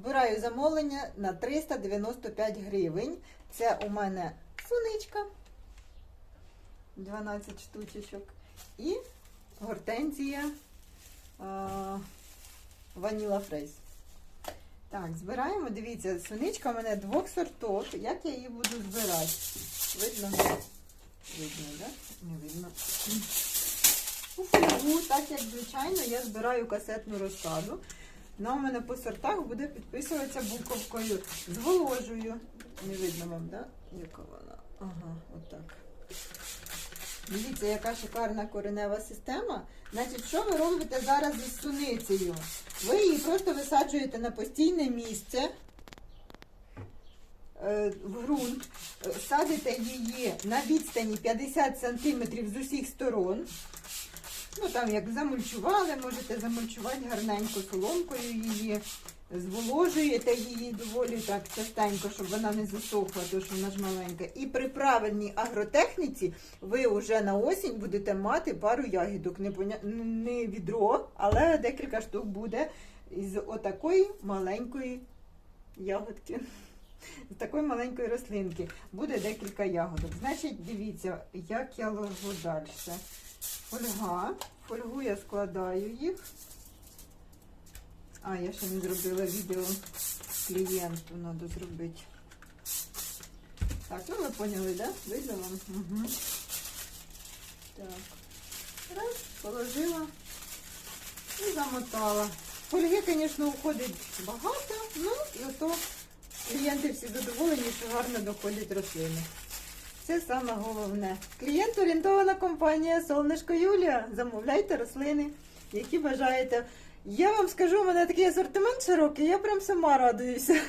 Збираю замовлення на 395 гривень. Це у мене суничка. 12 штучечок. І гортензія Ваніла Фрейс. Так, збираємо. Дивіться, суничка у мене двох сортов. Як я її буду збирати? Видно? Видно, так? Да? Не видно. У фольгу, так як звичайно, я збираю касетну розсаду. Вона у мене по сортах буде підписуватися буковкою. Зволожую. Не видно вам? Да? Яка вона? Ага, отак. Дивіться, яка шикарна коренева система. Значить, що ви робите зараз із суницею? Ви її просто висаджуєте на постійне місце е, в ґрунт, е, садите її на відстані 50 см з усіх сторон. Ну там як замульчували, можете замульчувати гарненько соломкою її, зволожуєте її доволі так частенько, щоб вона не засохла, тому що вона ж маленька. І при правильній агротехніці ви вже на осінь будете мати пару ягідок. Не, поня... не відро, але декілька штук буде із отакої маленької ягодки. З такої маленької рослинки буде декілька ягодок. Значить, дивіться, як я ложу далі. Фольга. Фольгу я складаю їх. А, я ще не зробила відео клієнту, треба зробити. Так, ну ви поняли, да? Видно вам? Угу. Так. Раз, положила і замотала. Фольги, звісно, уходить багато, ну і ото клієнти всі задоволені, що гарно доходять рослини. Це саме головне. Клієнт-орієнтована компанія Солнышко Юлія. Замовляйте рослини, які бажаєте. Я вам скажу, у мене такий асортимент широкий, я прям сама радуюся.